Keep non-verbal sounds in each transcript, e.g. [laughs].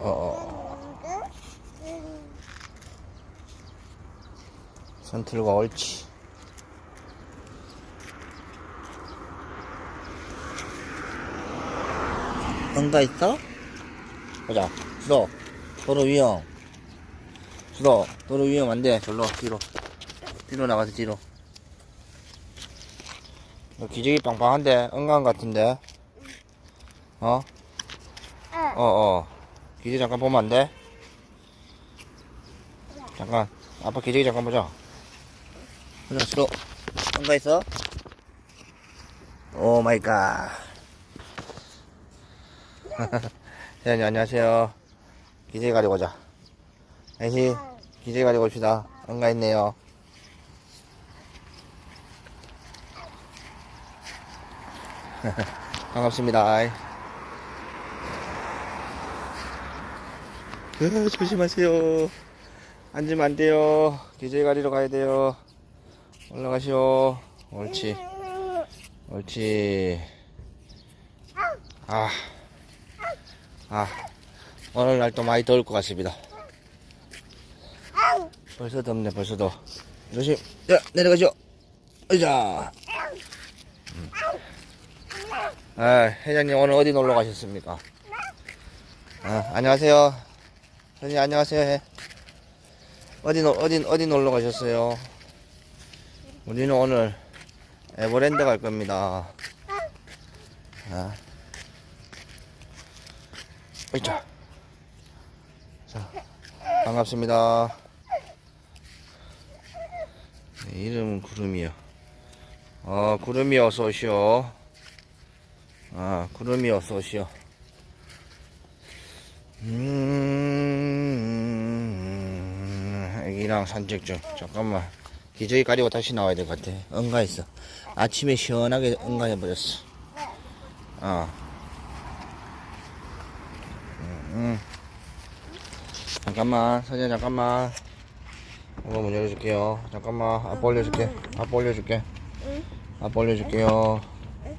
어. 손 들고 옳지. 응가 있어? 보자. 수도, 도로 위험. 수도, 도로 위험 안 돼. 절로, 뒤로. 뒤로 나가서 뒤로. 너 기저귀 빵빵한데? 응가한 같은데? 어? 어, 어. 기저귀 잠깐 보면 안 돼? 잠깐. 아빠 기저귀 잠깐 보자. 보자, 수도. 응가 있어? 오 마이 갓. [laughs] 세연이 안녕하세요. 기저귀 가지고 오자. 아이씨, 기저귀 가지고 옵시다. 응가 있네요. [laughs] 반갑습니다. 으, 조심하세요. 앉으면 안 돼요. 기저귀 가리러 가야 돼요. 올라가시오. 옳지. 옳지. 아. 아. 오늘 날또 많이 더울 것 같습니다. 벌써 덥네, 벌써 더. 조심. 야, 내려가시오. 으자. 음. 아, 회장님 오늘 어디 놀러 가셨습니까? 아, 안녕하세요. 선생님 안녕하세요. 해. 어디 놀 어디 어디 놀러 가셨어요? 우리는 오늘 에버랜드 갈 겁니다. 아. 으자. 자, 반갑습니다. 네, 이름은 구름이요. 어, 구름이 어서 오시오. 아, 구름이 어서 오시오. 음, 애기랑 산책 중. 잠깐만. 기저귀 가리고 다시 나와야 될 것 같아. 응가했어. 아침에 시원하게 응가해버렸어. 어. 음, 음. 잠깐만, 선생 잠깐만. 이거 문 열어줄게요. 잠깐만, 아빠 올려줄게. 아빠 올려줄게. 아빠 올려줄게요.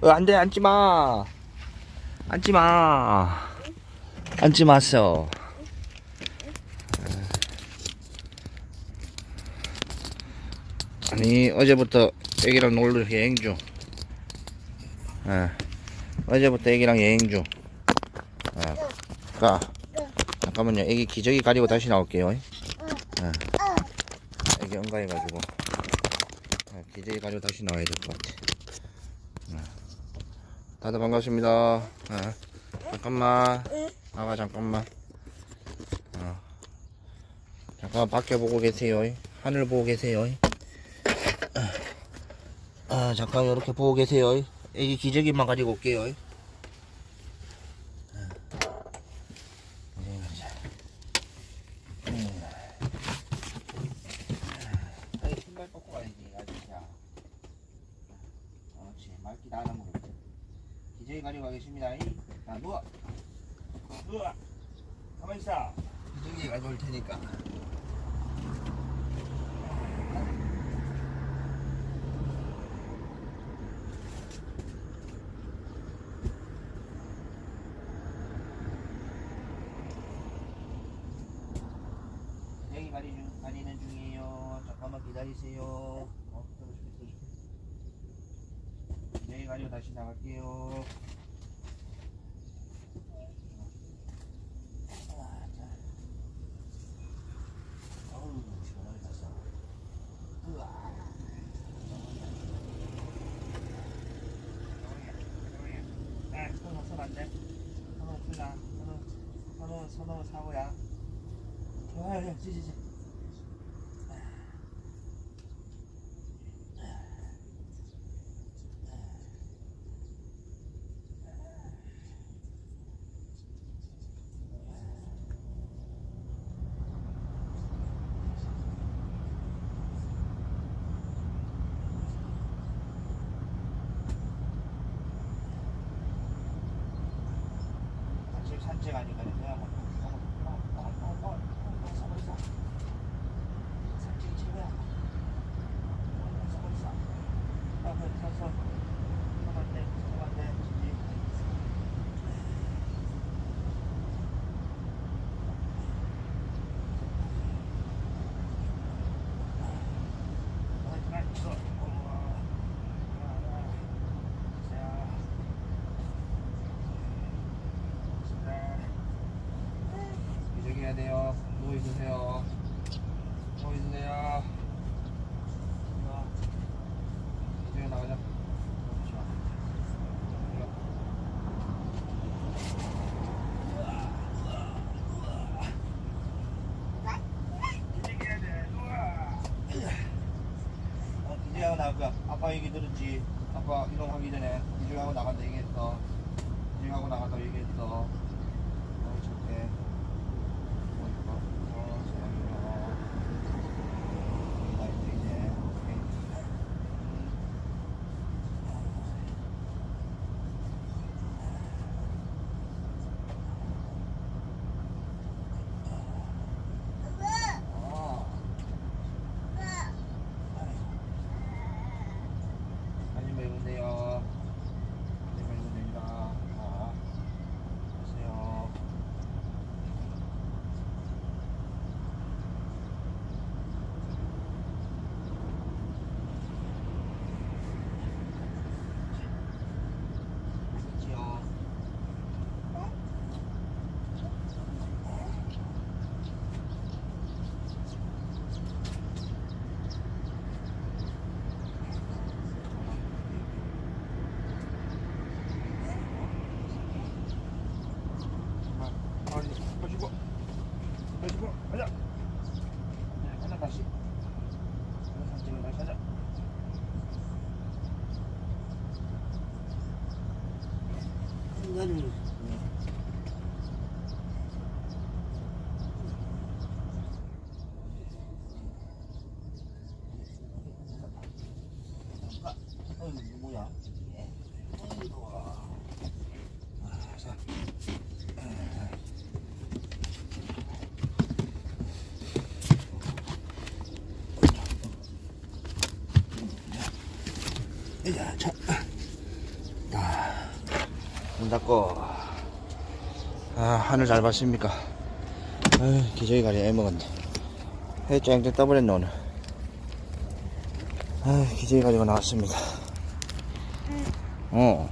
어, 안 돼, 앉지 마. 앉지 마. 앉지 마세요. 아니, 어제부터 애기랑 놀러 여행 중. 예. 어제부터 애기랑 여행 중. 아, 가. 잠깐만요. 애기 기저귀 가리고 다시 나올게요. 예. 애기 응가해가지고. 아, 기저귀 가리고 다시 나와야 될 것 같아. 다들 반갑습니다. 아, 잠깐만. 아가 잠깐만. 어. 잠깐만 밖에 보고 계세요. 하늘 보고 계세요. 아, 잠깐 이렇게 보고 계세요. 애기 기저귀만 가지고 올게요. 시간이요. 다시 나갈게요. 这个安全带 나가자. 우와. 어, 이제 나갈 거야. 아빠 얘기 들었지? 아빠 이동하기 전에 이쪽에 하고 나간다 얘기했어. 이쪽에 하고 나간다고 얘기했어. 어, 좋게. 자, 자. 아, 문 닫고. 아, 하늘 잘 봤습니까? 아유, 기저귀 가리 애먹었네. 해 쨍쨍 떠버렸네, 오늘. 아, 기저귀 가지고 나왔습니다. 어.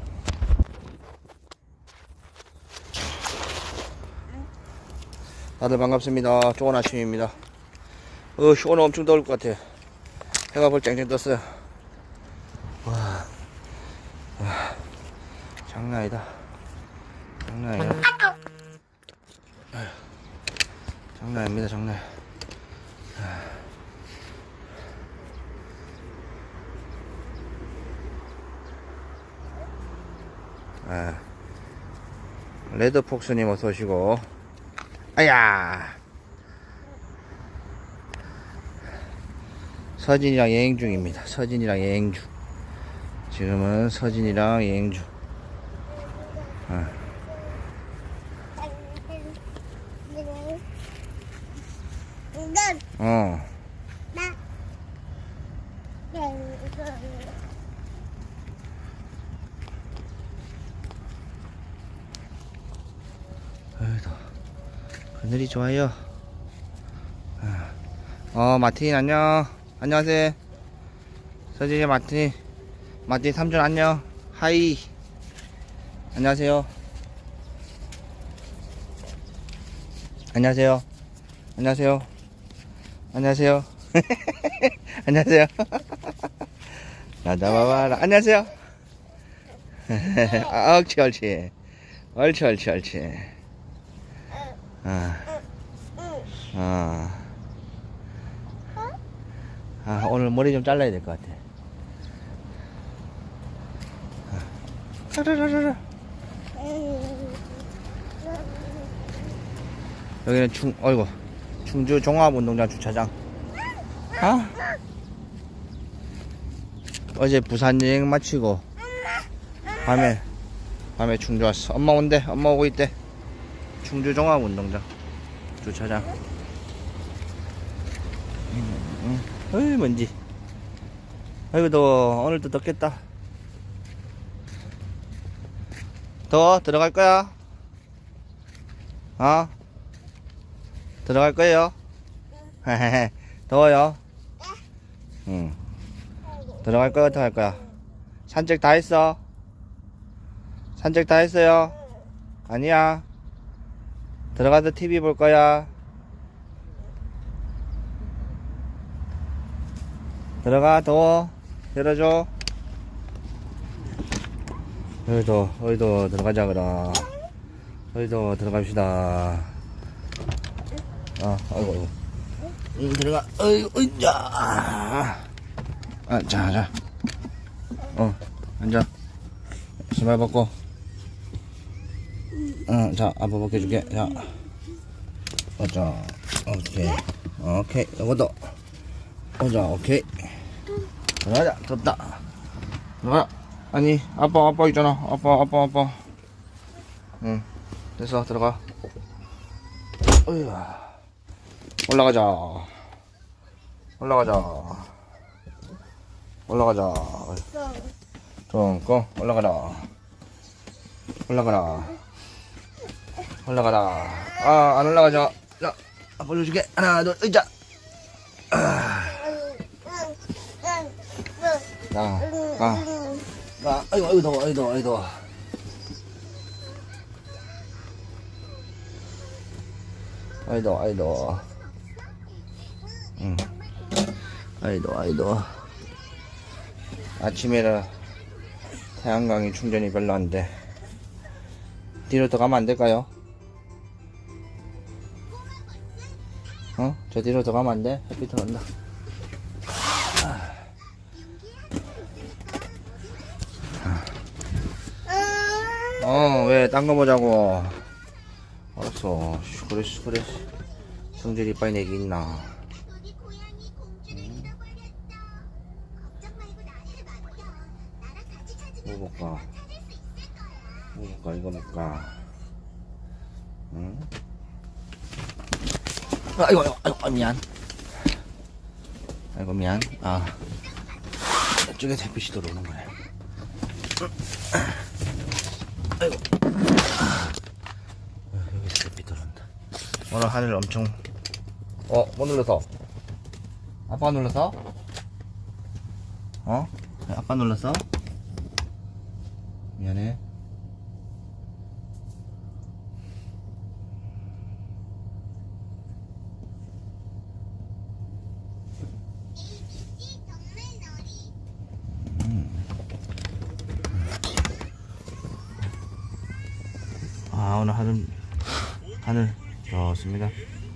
다들 반갑습니다. 좋은 아침입니다. 어, 오늘 엄청 더울 것 같아. 해가 벌 쨍쨍 떴어요. 와, 와, 장난 아니다. 장난. 아휴, 장난 아닙니다, 장난. 아, 레드폭스님 어서 오시고. 아야! 서진이랑 여행 중입니다. 서진이랑 여행 중. 지금은 서진이랑 여행 중. 어. 이건 어. 나. 아이고, 그늘이 좋아요. 아. 어, 마틴 안녕. 안녕하세요. 서진이 마틴. 마틴 삼촌 안녕. 하이. 안녕하세요. 안녕하세요. 안녕하세요. 안녕하세요. [laughs] 안녕하세요. 나다봐봐라. 안녕하세요. [laughs] 아, 옳지, 옳지. 옳지, 옳지, 옳지. 아, 아. 아, 오늘 머리 좀 잘라야 될 것 같아. 아. 여기는 충, 어이구, 충주 종합운동장 주차장. 아? 어제 부산 여행 마치고, 밤에, 밤에 충주 왔어. 엄마 온대. 엄마 오고 있대. 충주 종합운동장 주차장. 음, 음. 어이, 먼지. 아이고 더워 오늘도 덥겠다 더워 들어갈 거야? 어? 들어갈 거예요? 더워요? 응. 들어갈 거야 어떡할 거야? 산책 다 했어? 산책 다 했어요? 아니야. 들어가서 TV 볼 거야. 들어가 더워. 열어줘 어이도 어이도 들어가자 그럼. 어이도 들어갑시다. 아 아이고 아이고. 응, 들어가. 어이구 으자 아자자. 어 앉아. 신발 벗고. 응자 아빠 벗겨줄게. 자. 어자 오케이. 오케이. 이것도. 오자 오케이. 들어가자. 덥다. 들어가 아니 아빠 아빠 있잖아. 아빠 아빠 아빠. 응 됐어 들어가. 올라가자. 올라가자. 올라가자. 좀 올라가라. 올라가라. 올라가라. 아 안 올라가자. 자 아빠 올려줄게 하나 둘 의자. 가, 가, 가. 아이고, 아이고, 더워, 아이고, 더워, 아이고, 더워. 아이고, 더워, 아이고, 더워. 응. 아이고, 더워, 아이고, 더워. 아침에라 태양광이 충전이 별로 안 돼. 뒤로 더 가면 안 될까요? 어? 저 뒤로 더 가면 안 돼? 햇빛 들어온다. 어, 왜, 딴 거 보자고. 알았어. 슈, 그래. 성질이 빨리 내기 있나. 뭐 볼까? 뭐 볼까? 이거 볼까? 응? 아이고, 아이고, 아이고, 아, 미안. 아이고, 미안. 아. 이쪽에 햇빛이 들어오는 거네. 아이고. 어, 여기서 햇빛 들어온다. 오늘 하늘 엄청. 어, 뭐 눌러서? 아빠 눌러서? 어? 아빠 눌렀어? 미안해. 아, 오늘 하늘, 하늘 좋습니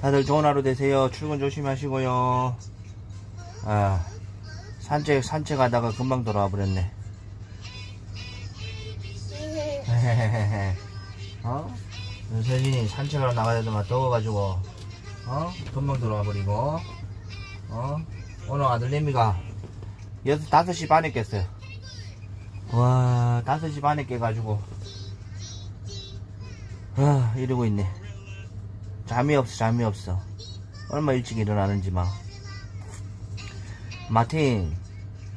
다들 좋은 하루 되세요. 출근 조심하시고요. 아, 산책, 산책하다가 금방 돌아와 버렸네. [laughs] 어? 세진이 산책하러 나가야 되더만 더워가지고, 어? 금방 돌아와 버리고, 어? 오늘 아들내미가 여섯, 다섯 시 반에 깼어요. 와, 다섯 시 반에 깨가지고, 아, 이러고 있네. 잠이 없어, 잠이 없어. 얼마 일찍 일어나는지 막. 마틴,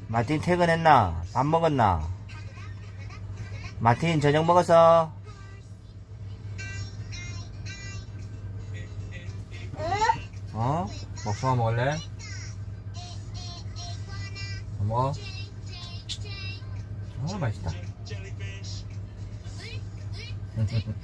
마틴 퇴근했나? 밥 먹었나? 마틴 저녁 먹었어? 어? 먹숭아 먹을래? 뭐 먹어? 어, 맛있다. [laughs]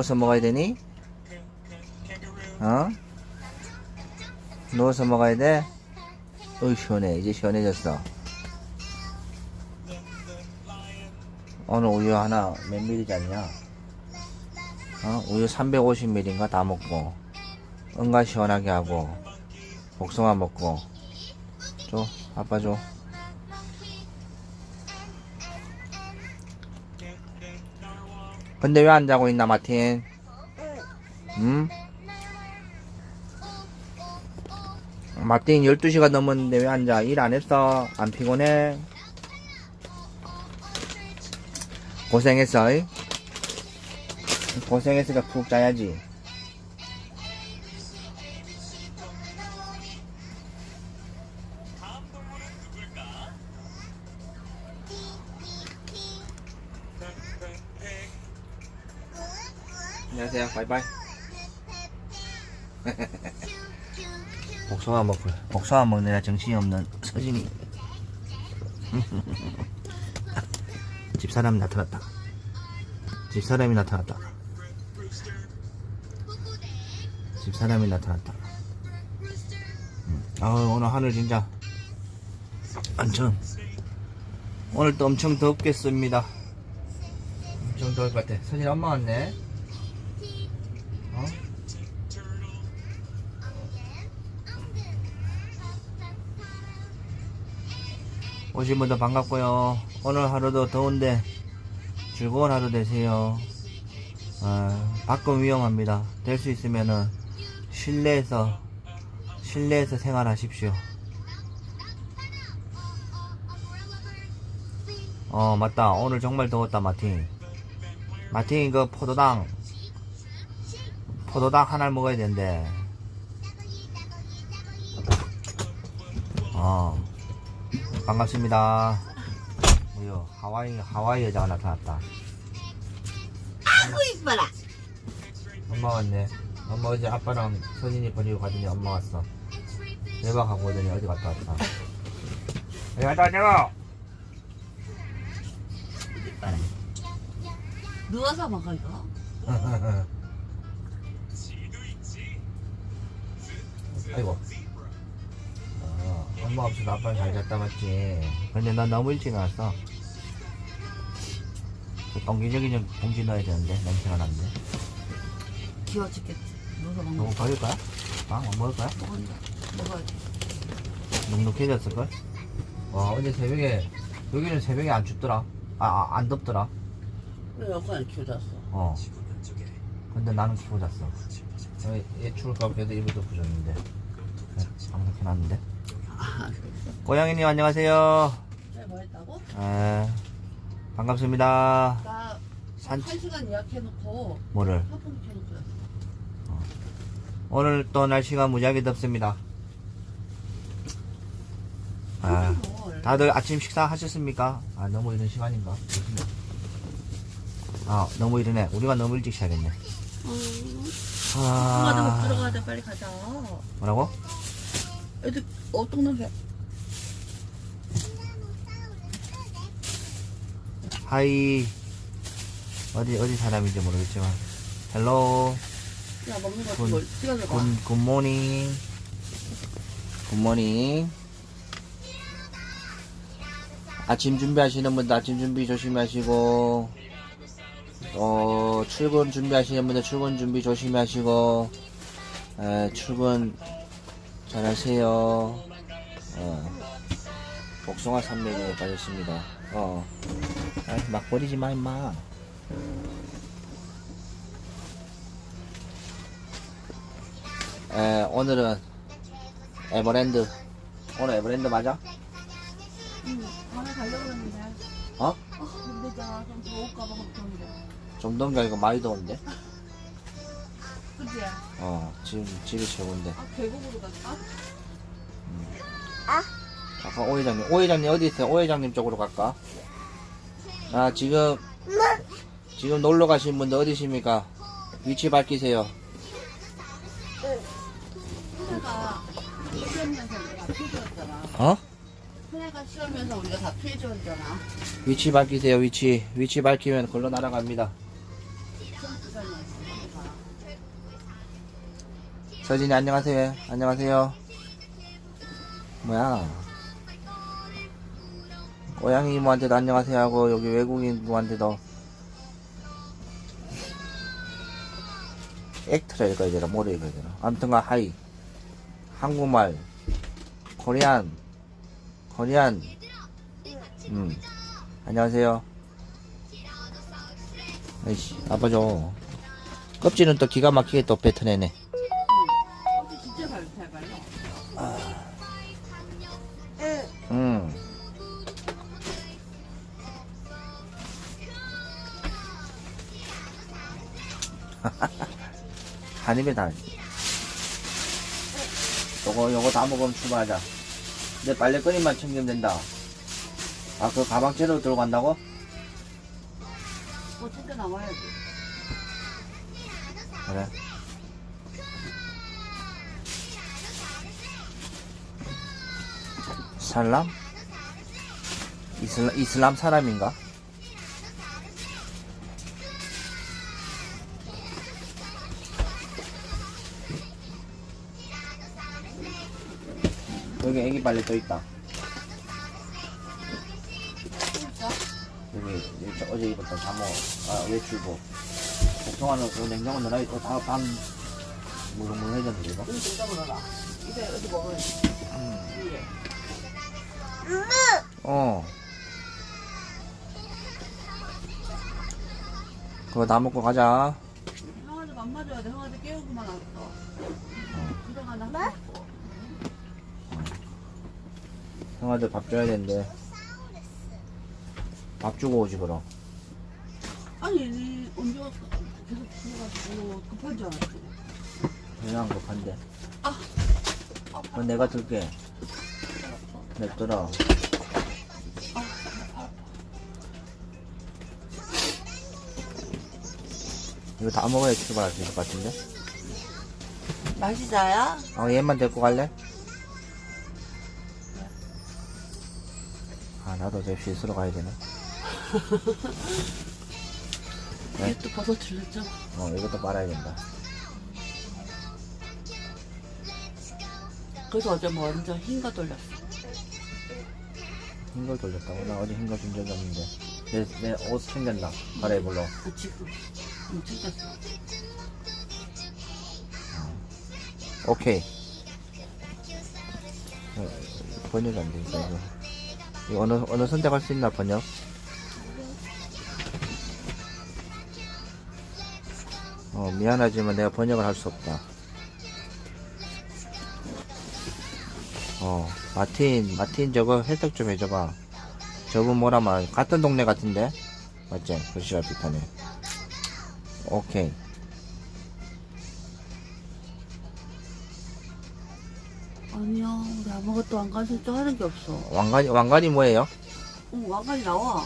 누워서 먹어야 되니? 어? 누워서 먹어야 돼? 어이, 시원해. 이제 시원해졌어. 오늘 우유 하나 몇 밀리짜리냐? 어? 우유 350ml인가 다 먹고, 응가 시원하게 하고, 복숭아 먹고, 줘. 아빠 줘. 근데 왜 안 자고 있나, 마틴? 응. 응? 마틴 12시가 넘었는데 왜 안 자? 일 안 했어? 안 피곤해? 고생했어, 이? 고생했으니까 푹 자야지. 안녕하세요. 바이바이. 복숭아 먹고 복숭아 먹느라 정신이 없는 서진이. [laughs] 집사람이 나타났다. 집사람이 나타났다. 집사람이 나타났다. 음. 아 오늘 하늘 진짜 엄청 오늘 또 엄청 덥겠습니다. 엄청 더울 것 같아. 서진 엄마 왔네. 오신 분들 반갑고요. 오늘 하루도 더운데 즐거운 하루 되세요. 아, 밖은 위험합니다. 될 수 있으면은 실내에서 실내에서 생활하십시오. 어 맞다. 오늘 정말 더웠다 마틴. 마틴 이거 포도당 포도당 하나를 먹어야 되는데. 어. 반갑습니다. 뭐요? 하와이 하와이 여자가 나타났다. 아이고 이뻐라. 엄마 왔네. 엄마 어제 아빠랑 서진이 버리고 가더니 엄마 왔어. 대박하고 오더니 어디 갔다 왔다. 어디 갔다 왔냐고? 누워서 먹어 이거. 아이고. 어, 엄마 없어서 아빠는 잘 잤다 맞지. 근데 난 너무 일찍 나왔어. 그 똥기저기 봉지 넣어야 되는데 냄새가 나는데. 귀여워 죽겠지. 누워서 먹는 너무 거. 버릴 거야? 빵안 먹을 거야? 먹은다. 먹어야지. 눅눅해졌을 걸? 와 어제 새벽에 여기는 새벽에 안 춥더라 아, 아, 안 덥더라 왜 여기까지 키워졌어? 어 근데 나는 키고 잤어 어, 얘 추울까 봐 그래도 이불 덮어줬는데 네, 방석 해놨는데 아, 고양이님 안녕하세요 내가 뭐 했다고? 에, 반갑습니다 나 산- 한 시간 예약해놓고 뭐를 켜놓고 였어. 오늘 또 날씨가 무지하게 덥습니다 아 뭘. 다들 아침 식사 하셨습니까? 아 너무 이른 시간인가? 아 너무 이르네 우리가 너무 일찍 시작했네 못아 들어가야 돼. 빨리 가자. 뭐라고? 애들 어떤 냄새? 하이. 어디 어디 사람인지 모르겠지만. 헬로 야 먹는 거 군- 뭘 찍어줘 봐. 굿 굿모닝. 굿모닝. 아침 준비하시는 분들 아침 준비 조심히 하시고 어 출근 준비하시는 분들 출근 준비 조심히 하시고 에, 출근 잘 하세요 어, 복숭아 산맥에 빠졌습니다 어 아이, 막 버리지 마 임마 에, 오늘은 에버랜드 오늘 에버랜드 맞아? 응. 밤에 가려고 했는데. 어? 아, 근데 나좀 더울까 봐 걱정돼. 좀 더운가 이거 많이 더운데 그치? 어 지금 집이 최고인데 아 계곡으로 갈까? 아까 오 회장님 오 회장님 어디 있어요? 오 회장님 쪽으로 갈까? 아 지금 지금 놀러 가신 분들 어디십니까? 위치 밝히세요 내가 피부였잖아. 어? 큰애가 우리가 다 피해줘야 되잖아. 위치 밝히세요 위치 위치 밝히면 걸로 날아갑니다 서진이 안녕하세요. 안녕하세요. 뭐야? 고양이 이모한테도 안녕하세요 하고 여기 외국인 이모한테도 액트라 읽어야 되나 뭐라 읽어야 되나? 아무튼간 하이. 한국말 코리안 코리안. 음. 안녕하세요. 아이씨 아빠 줘 껍질은 또 기가 막히게 또 뱉어내네 한 입에 다 요거 요거 다 먹으면 출발하자 내 빨래거리만 챙기면 된다 아 그 가방 채로 들고 간다고? 뭐 챙겨 나와야지. 그래 살람? 이슬람, 이슬람 사람인가? 여기 애기 빨래 또 있다. 여기, 여기 저 어제 입었던 잠옷, 아, 외출복. 복통하는 그 냉장고 넣어놔, 또 다, 반, 무성무성해졌는데, 이거? 이거 어디. 위에. 어. 그거 다 먹고 가자. 형아도 맘 맞아야 돼. 형아도 깨우고만 왔어. 들어가나 한 먹고. 형아들 밥 줘야 되는데. 밥 주고 오지, 그럼. 아니, 니 언제 왔어? 계속 들어가지고 급한 줄 알았지. 그냥 급한데. 아. 그건 내가 들게. 냅둬라. 이거 다 먹어야 출발할 수 있을 것 같은데? 맛있어요? 어, 얘만 데리고 갈래? 나도 저 씻으러 가야 되네. 네? [laughs] 이게 또 버섯 들렸죠? 어, 이것도 빨아야 된다. 그래서 어제 뭐 완전 흰거 돌렸어. 흰 걸 돌렸다고? 나 어제 흰 걸 준 적이 없는데. 내, 내 옷 챙겼나? 갈아입을러. 아, 지금. 응, 챙겼어. 오케이. 어, 번역이 안 되니까, 이거. 어느, 어느 선택할 수 있나, 번역? 어, 미안하지만 내가 번역을 할 수 없다. 어, 마틴, 마틴 저거 해석 좀 해줘봐. 저분 뭐라 말, 같은 동네 같은데? 맞지? 글씨가 비슷하네. 오케이. 아무것도 왕관 설정 하는 게 없어. 왕관이, 왕관이 뭐예요? 응, 왕관이 나와.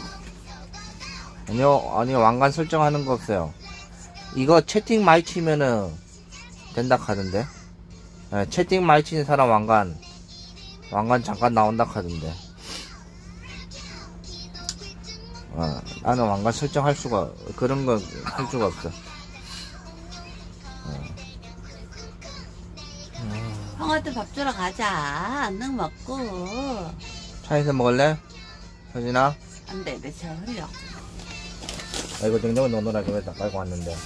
아니요, 아니요, 왕관 설정하는 거 없어요. 이거 채팅 많이 치면은 된다 하던데. 예, 채팅 많이 치는 사람 왕관, 왕관 잠깐 나온다 하던데. 어, 나는 왕관 설정할 수가, 그런 거 할 수가 없어. 형한테 밥 주러 가자. 안능 먹고. 차에서 먹을래? 서진아? 안 돼, 내 차 흘려. 아, 이거 냉장고 넣어놓으라 그래서 깔고 왔는데.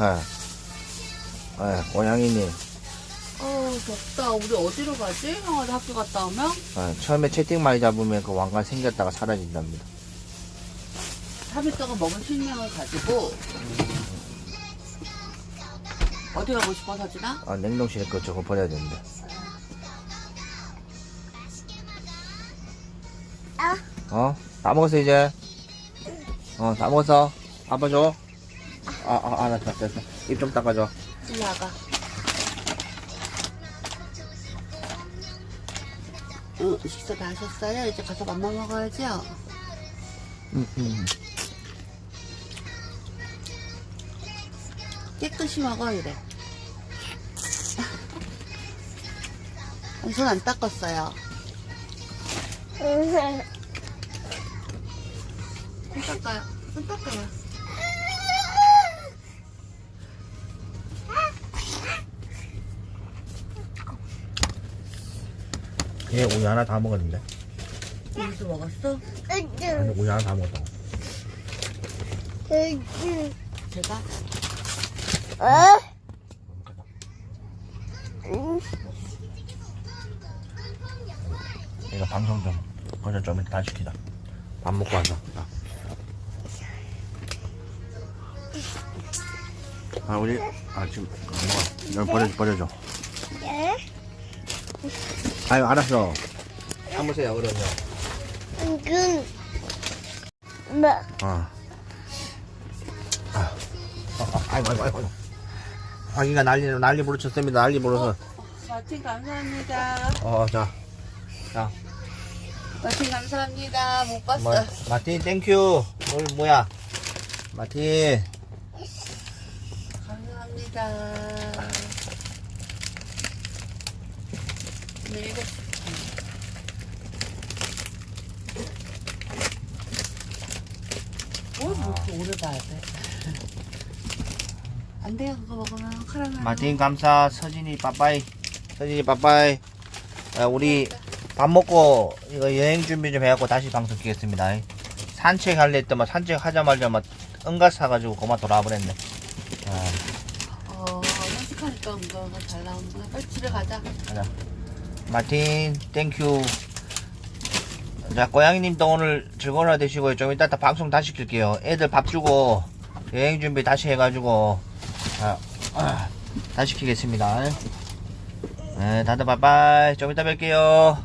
예. 예, 고양이님. 어우, 덥다. 우리 어디로 가지? 형아도 학교 갔다 오면? 예, 처음에 채팅 많이 잡으면 그 왕관 생겼다가 사라진답니다. 3일 동안 먹은 식량을 가지고. 어디 가고 싶어, 서진아? 아, 냉동실에 그 저거 버려야 되는데. 어? 다 먹었어, 이제? 어, 다 먹었어. 아빠 줘. 아, 아, 알았어, 됐어. 입 좀 닦아줘. 일로 와봐. 응, 식사 다 하셨어요? 이제 가서 맘마 먹어야죠? 음, 음. 깨끗이 먹어, 이래. 손 안 닦았어요. 손 닦아요. 손 닦아요. 얘 우유 하나 다 먹었는데. 우유도 먹었어? 아니, 우유 하나 다 먹었다고. 제가? 얘가 방송 좀, 거저 좀 이따 다시 시키자. 밥 먹고 와서. 자. 아, 우리, 아, 지금, 뭐야. 버려줘, 버려줘. 아유, 알았어. 참으세요, 어른요. 어. 아, 아, 아이고, 아이고, 아이고. 아기가 난리, 난리 부르쳤습니다. 난리 부르서. 마틴 감사합니다. 어, 자. 자, 마틴 감사합니다. 못 봤어. 뭐, 마틴, 땡큐. 오늘 뭐야? 마틴. 감사합니다. 오늘 일곱 시. 뭘 그렇게 오래 봐야 돼? [laughs] 안 돼요, 그거 먹으면 카라멜. 마틴, 감사. 서진이, 빠빠이. 서진이, 빠빠이. 아, 우리 밥 먹고 이거 여행 준비 좀 해갖고 다시 방송 키겠습니다. 산책 할래 했더만 산책 하자마자 막 응가 사가지고 그만 돌아와 버렸네. 아, 어, 산책하니까 운동가 잘 나오는구나. 빨리 집에 가자. 가자. 마틴, 땡큐. 자, 고양이님도 오늘 즐거운 하루 되시고요. 좀 이따 다 방송 다시 킬게요. 애들 밥 주고 여행 준비 다시 해가지고 자, 아, 다 시 키겠습니다. 네, 다들 바이바이. 좀 이따 뵐게요.